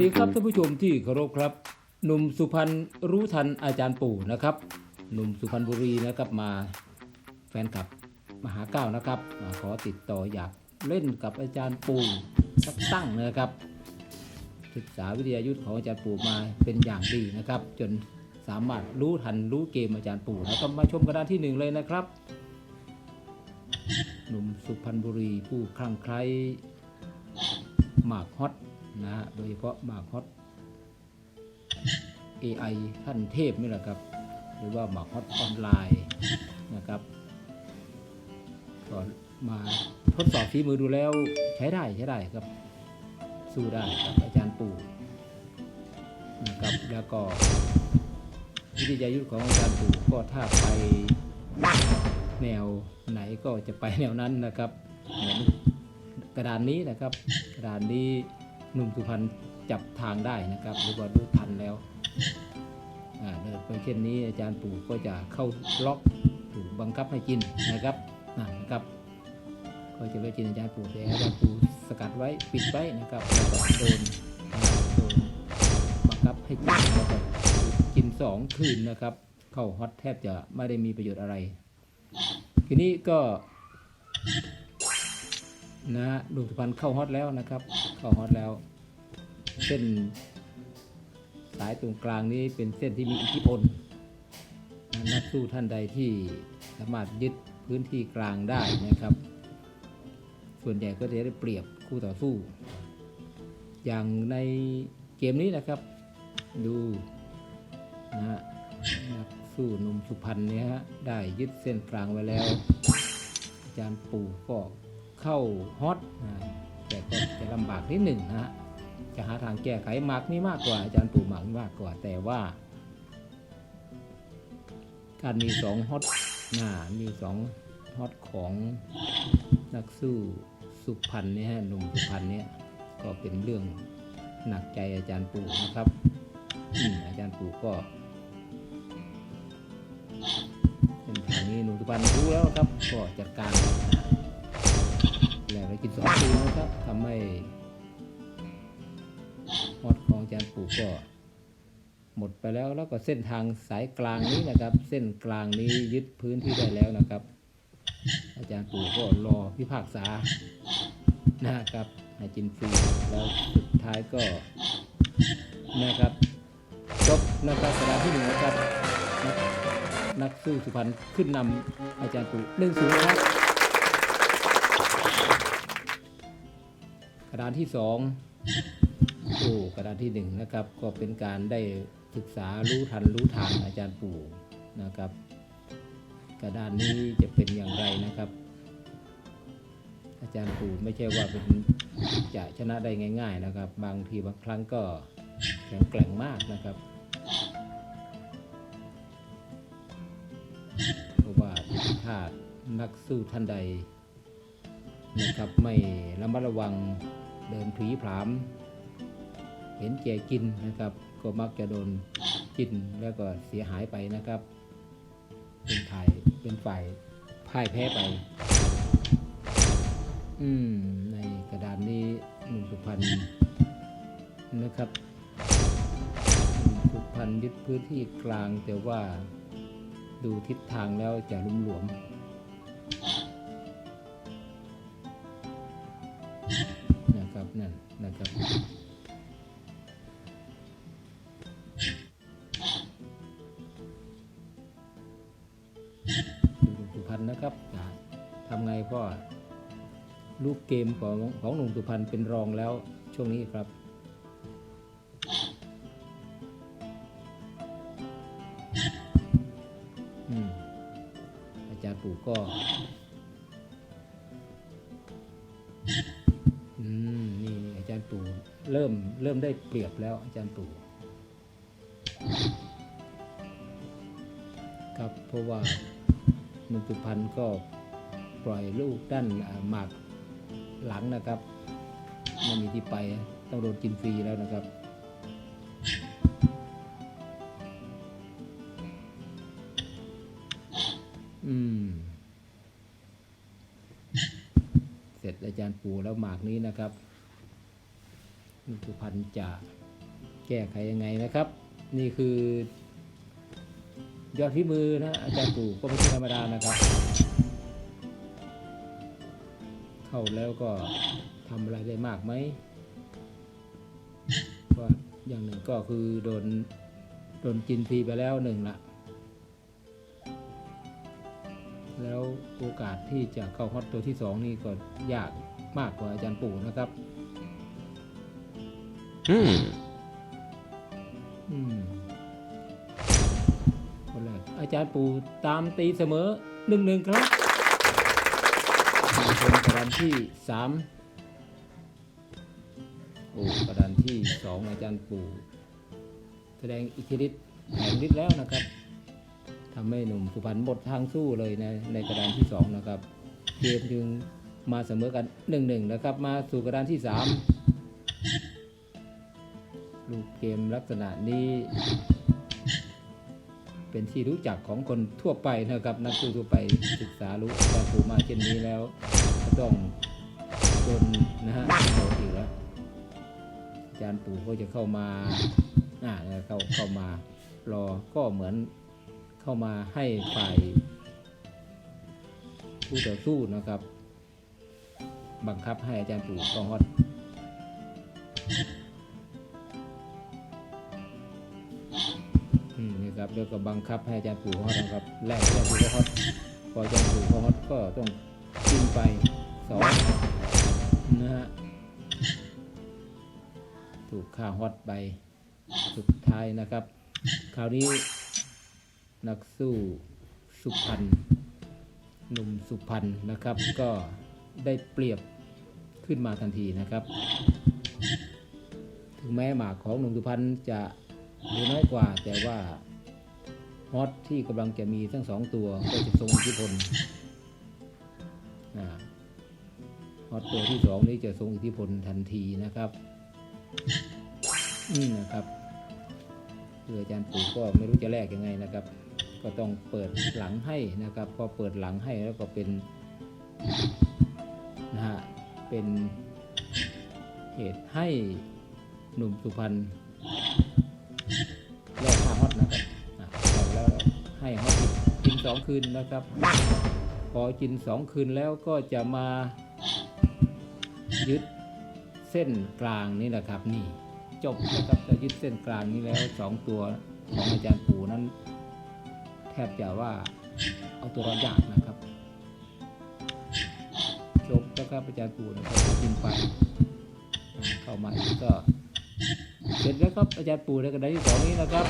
ดีครับท่านผู้ชมที่เคารพครับ หนุ่มสุพรรณรู้ทันอาจารย์ปู่นะครับ หนุ่มสุพรรณบุรีนะครับมาแฟนคลับมหาเก้านะครับมาขอติดต่ออยากเล่นกับอาจารย์ปู่สักตั้งนะครับศึกษาวิทยายุทธ์ของอาจารย์ปู่มาเป็นอย่างดีนะครับ จนสามารถรู้ทันรู้เกมอาจารย์ปู่แล้วก็มาชมกระดานที่หนึ่งเลยนะครับ หนุ่มสุพรรณบุรีผู้คลั่งไคล้หมากฮอต นะฮะโดยเฉพาะมากฮอต AI ขั้นเทพนี่แหละครับ หรือว่ามากฮอตออนไลน์นะครับก็มาทดสอบฝีมือดูแล้วใช้ได้ใช้ได้ครับ สู้ได้กับอาจารย์ปู่นะครับแล้วก็วิทยายุทธของอาจารย์ปู่ก็ถ้าไปแนวไหนก็จะไปแนวนั้นนะครับเหมือนกระดานนี้นะครับ กระดานนี้ หนุ่มสุพรรณจับทางได้นะครับหรือว่ารู้ทันแล้วอ่าเดินไปเช่นนี้อาจารย์ปู่ก็จะเข้าล็อกถูกบังคับให้กินนะครับนะครับก็จะไปกินอาจารย์ปู่แต่อาจารย์ปู่สกัดไว้ปิดไว้นะครับโดนโดนบังคับให้กินแล้วก็กินสองคืนนะครับ เข้าฮอตแทบจะไม่ได้มีประโยชน์อะไร ทีนี้ก็นะฮะลุงสุพรรณเข้าฮอตแล้วนะครับ เข้าฮอตแล้ว เส้น สายตรงกลางนี้เป็นเส้นที่มีอิทธิพลนักสู้ท่านใดที่สามารถยึดพื้นที่กลางได้นะครับ ส่วนใหญ่ก็จะได้เปรียบคู่ต่อสู้ อย่างในเกมนี้นะครับ ดูนะฮะนักสู้นุ่มสุพรรณเนี่ยฮะได้ยึดเส้นกลางไว้แล้ว อาจารย์ปู่ก็เข้าฮอตนะ แต่ก็จะลำบากนิดหนึ่งนะฮะจะหาทางแก้ไขหมากนี่มากกว่า อาจารย์ปู่หมากนี่มากกว่า แต่ว่า การมีสองฮอตหนะมีสองฮอตของนักสู้สุพรรณเนี่ยฮะหนุ่มสุพรรณเนี่ยก็เป็นเรื่องหนักใจอาจารย์ปู่นะครับอาจารย์ปู่ก็เส้นทางนี้หนุ่มสุพรรณรู้แล้วครับก็จัดการนะ ไปกินสองคืนะครับทำให้ฮอตของอาจารย์ปู่ก็ หมดไปแล้วแล้วก็เส้นทางสายกลางนี้นะครับ เส้นกลางนี้ยึดพื้นที่ได้แล้วนะครับ อาจารย์ปู่ก็รอพิพากษานะครับให้จินฟรีแล้วสุดท้ายก็นะครับจบนะครับกระดานที่หนึ่งนะครับนักนักสู้สุพรรณขึ้นนำอาจารย์ปู่หนึ่งศูนย์ครับ กระดานที่สองโอ้กระดานที่หนึ่งนะครับ ก็เป็นการได้ศึกษารู้ทันรู้ทางอาจารย์ปู่นะครับ กระดานนี้จะเป็นอย่างไรนะครับ อาจารย์ปู่ไม่ใช่ว่าเป็นจะชนะได้ง่าย ๆนะครับ บางทีบางครั้งก็แข็งแกร่งมากนะครับเพราะว่าถ้านักสู้ท่านใดนะครับไม่ระมัดระวัง เดินผีผลาม เห็นแก่กินนะครับ ก็มักจะโดนกินแล้วก็เสียหายไปนะครับ เป็นฝ่ายเป็นฝ่ายพ่ายแพ้ไป อืมในกระดานนี้หนุ่มสุพรรณนะครับสุพรรณยึดพื้นที่กลางแต่ว่าดูทิศทางแล้วจะลุ่มหลวม ครับสุพรรณนะครับทำไงพ่อลูกเกมของของหนุ่มสุพรรณเป็นรองแล้วช่วงนี้ครับอืมอาจารย์ปู่ก็ เริ่มเริ่มได้เปรียบแล้วอาจารย์ปู่ครับเพราะว่าหนุ่มสุพรรณก็ปล่อยลูกด้านหมากหลังนะครับไม่มีที่ไปต้องโดนกินฟรีแล้วนะครับอืมเสร็จอาจารย์ปู่แล้วหมากนี้นะครับ หนุ่มสุพรรณจะแก้ไขยังไงนะครับ นี่คือยอดฝีมือนะอาจารย์ปู่ก็ไม่ใช่ธรรมดานะครับ เข้าแล้วก็ทำอะไรได้มากไหมก็อย่างหนึ่งก็คือโดนโดนกินฟรีไปแล้วหนึ่งละแล้วโอกาสที่จะเข้าฮอตตัวที่สองนี่ก็ยากมากกว่าอาจารย์ปู่นะครับ Hmm. อืมคนแรกอาจารย์ปู่ตามตีเสมอหนึ่งหนึ่งครับเป็นกระดานที่สามโอ้กระดานที่สองอาจารย์ปู่ แสดงอิทธิฤทธิ์แห่งฤทธิ์แล้วนะครับทำให้หนุ่มสุพรรณหมดทางสู้เลยในในกระดานที่สองนะครับเกมจึงมาเสมอกันหนึ่งหนึ่งนะครับ มาสู่กระดานที่สาม ลูกเกมลักษณะนี้ เป็นที่รู้จักของคนทั่วไปนะครับ นักสู้ทั่วไปศึกษารู้การปูมาเช่นนี้แล้วก็ต้องโดนนะฮะโดนอีกแล้วอาจารย์ปู่ก็จะเข้ามาอ่าเข้าเข้ามารอก็เหมือนเข้ามาให้ฝ่ายผู้ต่อสู้นะครับ บังคับให้อาจารย์ปู่กองฮอต แล้วก็บังคับให้อาจารย์ปู่ฮอตนะครับแรกอาจารย์ปู่ฮอตพออาจารย์ปู่ฮอตก็ต้องกินไปสองนะฮะถูกฆ่าฮอตไปสุดท้ายนะครับ คราวนี้นักสู้สุพรรณหนุ่มสุพรรณนะครับ ก็ได้เปรียบขึ้นมาทันทีนะครับ ถึงแม้หมากของหนุ่มสุพรรณจะเหลือน้อยกว่าแต่ว่า ฮอตที่กำลังจะมีทั้งสองตัวก็จะทรงอิทธิพลฮอตตัวที่สองนี้จะทรงอิทธิพลทันทีนะครับนี่นะครับคืออาจารย์ปู่ก็ไม่รู้จะแลกยังไงนะครับ ก็ต้องเปิดหลังให้นะครับ พอเปิดหลังให้แล้วก็เป็นนะฮะเป็นเหตุให้หนุ่มสุพรรณ ให้ฮอตอีกกินสองคืนนะครับ พอกินสองคืนแล้วก็จะมายึดเส้นกลางนี่แหละครับ นี่จบนะครับจะยึดเส้นกลางนี้แล้วสองตัวของอาจารย์ปู่นั้น แทบจะว่าเอาตัวรอดยากนะครับจบนะครับอาจารย์ปู่นะครับกินไปเข้ามาก็เสร็จแล้วครับอาจารย์ปู่ในกระดานที่สองนี้นะครับ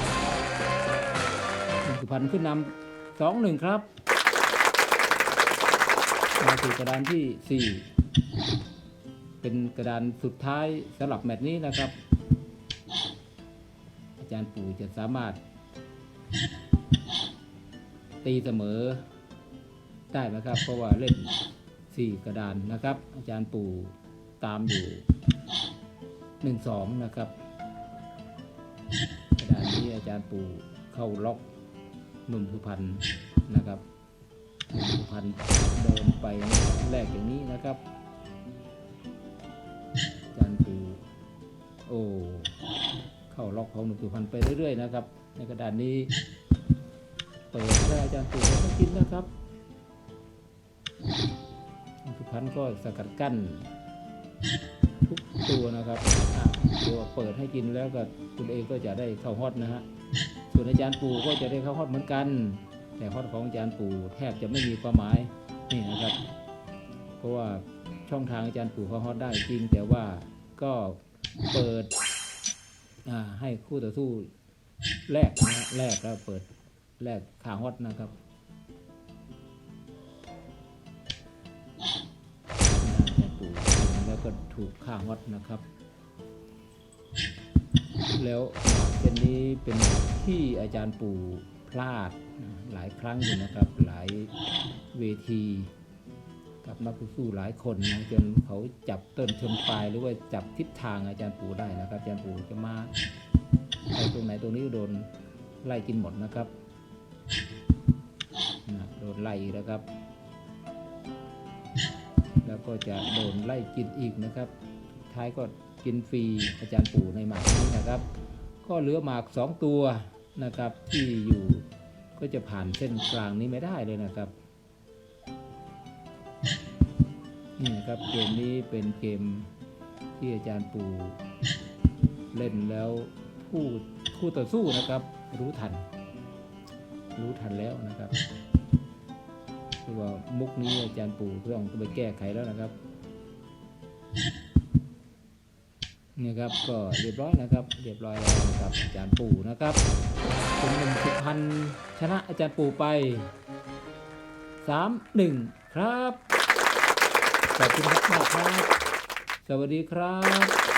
พรรณขึ้นนำสองหนึ่งครับมาสู่กระดานที่สี่เป็นกระดานสุดท้ายสำหรับแมตช์นี้นะครับ อาจารย์ปู่จะสามารถ ตีเสมอได้ไหมครับ เพราะว่าเล่นสี่กระดานนะครับ อาจารย์ปู่ตามอยู่หนึ่งสองนะครับกระดานนี้อาจารย์ปู่เข้าล็อก หนุ่มสุพรรณนะครับหนุ่มสุพรรณเดินไปแรกอย่างนี้นะครับจารย์ปู่โอ้เข้าล็อกของหนุ่มสุพรรณไปเรื่อยๆนะครับ ในกระดานนี้ เปิดแล้วอาจารย์ปู่ก็ต้องกินนะครับสุพรรณก็สกัดกั้นทุกตัวนะครับตัวเปิดให้กินแล้วก็คุณเองก็จะได้เข้าฮอตนะฮะ ส่วนอาจารย์ปู่ก็จะได้เข้าฮอตเหมือนกัน แต่ฮอตของอาจารย์ปู่แทบจะไม่มีความหมายนี่นะครับ เพราะว่าช่องทางอาจารย์ปู่เข้าฮอตได้จริง แต่ว่าก็เปิดให้คู่ต่อสู้แลกนะฮะแลกแล้วเปิดแลกขาฮอตนะครับอาจารย์ปู่แล้วก็ถูกฆ่าฮอตนะครับ แล้ว เป็นนี้เป็นที่อาจารย์ปู่พลาดหลายครั้งอยู่นะครับ หลายเวทีกับนักสู้หลายคนนะจนเขาจับต้นชนปลายหรือว่าจับทิศทางอาจารย์ปู่ได้นะครับ อาจารย์ปู่จะมาไปตรงไหนตรงนี้โดนไล่กินหมดนะครับนะโดนไล่อีกแล้วครับ แล้วก็จะโดนไล่กินอีกนะครับ ท้ายก็กินฟรีอาจารย์ปู่ในหมากนี้นะครับ ก็เหลือหมากสองตัวนะครับที่อยู่ก็จะผ่านเส้นกลางนี้ไม่ได้เลยนะครับนี่นะครับเกมนี้เป็นเกมที่อาจารย์ปูเล่นแล้วผู้คู่ต่อสู้นะครับ รู้ทัน รู้ทันแล้วนะครับคือว่ามุกนี้อาจารย์ปู่ต้องไปแก้ไขแล้วนะครับ นี่ครับก็เรียบร้อยนะครับ เรียบร้อยแล้วนะครับอาจารย์ปู่นะครับคุณหนึ่งสุพรรณชนะอาจารย์ปู่ไปสามหนึ่งครับขอบคุณมากครับ สวัสดีครับ